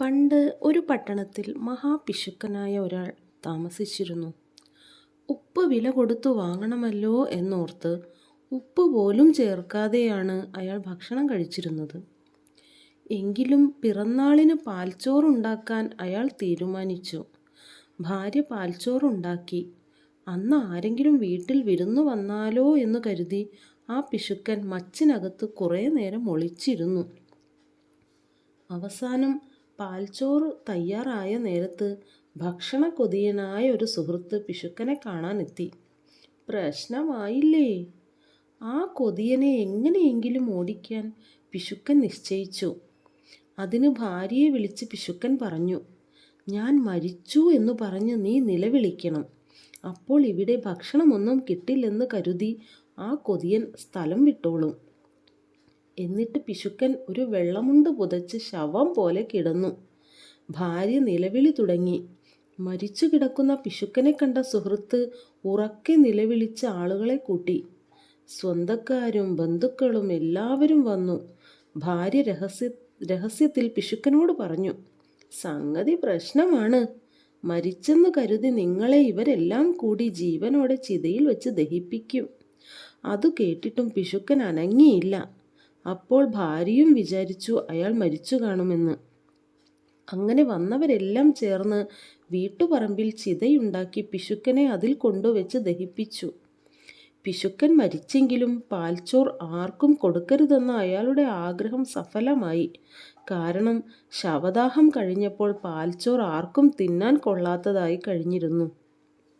പണ്ട് ഒരു പട്ടണത്തിൽ മഹാപിശുക്കനായ ഒരാൾ താമസിച്ചിരുന്നു. ഉപ്പ് വില കൊടുത്തു വാങ്ങണമല്ലോ എന്നോർത്ത് ഉപ്പ് പോലും ചേർക്കാതെയാണ് അയാൾ ഭക്ഷണം കഴിച്ചിരുന്നത്. എങ്കിലും പിറന്നാളിന് പാൽച്ചോറുണ്ടാക്കാൻ അയാൾ തീരുമാനിച്ചു. ഭാര്യ പാൽച്ചോറുണ്ടാക്കി. അന്ന് ആരെങ്കിലും വീട്ടിൽ വിരുന്നു വന്നാലോ എന്ന് കരുതി ആ പിശുക്കൻ മച്ചിനകത്ത് കുറേ നേരം ഒളിച്ചിരുന്നു. അവസാനം പാൽച്ചോറ് തയ്യാറായ നേരത്ത് ഭക്ഷണ കൊതിയനായ ഒരു സുഹൃത്ത് പിശുക്കനെ കാണാനെത്തി. പ്രശ്നമായില്ലേ. ആ കൊതിയനെ എങ്ങനെയെങ്കിലും ഓടിക്കാൻ പിശുക്കൻ നിശ്ചയിച്ചു. അതിന് ഭാര്യയെ വിളിച്ച് പിശുക്കൻ പറഞ്ഞു, "ഞാൻ മരിച്ചു എന്ന് പറഞ്ഞ് നീ നിലവിളിക്കണം. അപ്പോൾ ഇവിടെ ഭക്ഷണമൊന്നും കിട്ടില്ലെന്ന് കരുതി ആ കൊതിയൻ സ്ഥലം വിട്ടോളും. " എന്നിട്ട് പിശുക്കൻ ഒരു വെള്ളമുണ്ട് പുതച്ച് ശവം പോലെ കിടന്നു. ഭാര്യ നിലവിളി തുടങ്ങി. മരിച്ചു കിടക്കുന്ന പിശുക്കനെ കണ്ട സുഹൃത്ത് ഉറക്കെ നിലവിളിച്ച് ആളുകളെ കൂട്ടി. സ്വന്തക്കാരും ബന്ധുക്കളും എല്ലാവരും വന്നു. ഭാര്യ രഹസ്യ രഹസ്യത്തിൽ പിശുക്കനോട് പറഞ്ഞു, "സംഗതി പ്രശ്നമാണ്. മരിച്ചെന്ന് കരുതി നിങ്ങളെ ഇവരെല്ലാം കൂടി ജീവനോടെ ചിതയിൽ വെച്ച് ദഹിപ്പിക്കും. " അതു കേട്ടിട്ടും പിശുക്കൻ അനങ്ങിയില്ല. അപ്പോൾ ഭാര്യയും വിചാരിച്ചു അയാൾ മരിച്ചു കാണുമെന്ന്. അങ്ങനെ വന്നവരെല്ലാം ചേർന്ന് വീട്ടുപറമ്പിൽ ചിതയുണ്ടാക്കി പിശുക്കനെ അതിൽ കൊണ്ടുവച്ച് ദഹിപ്പിച്ചു. പിശുക്കൻ മരിച്ചെങ്കിലും പാൽച്ചോർ ആർക്കും കൊടുക്കരുതെന്ന അയാളുടെ ആഗ്രഹം സഫലമായി. കാരണം ശവദാഹം കഴിഞ്ഞപ്പോൾ പാൽച്ചോർ ആർക്കും തിന്നാൻ കൊള്ളാത്തതായി കഴിഞ്ഞിരുന്നു.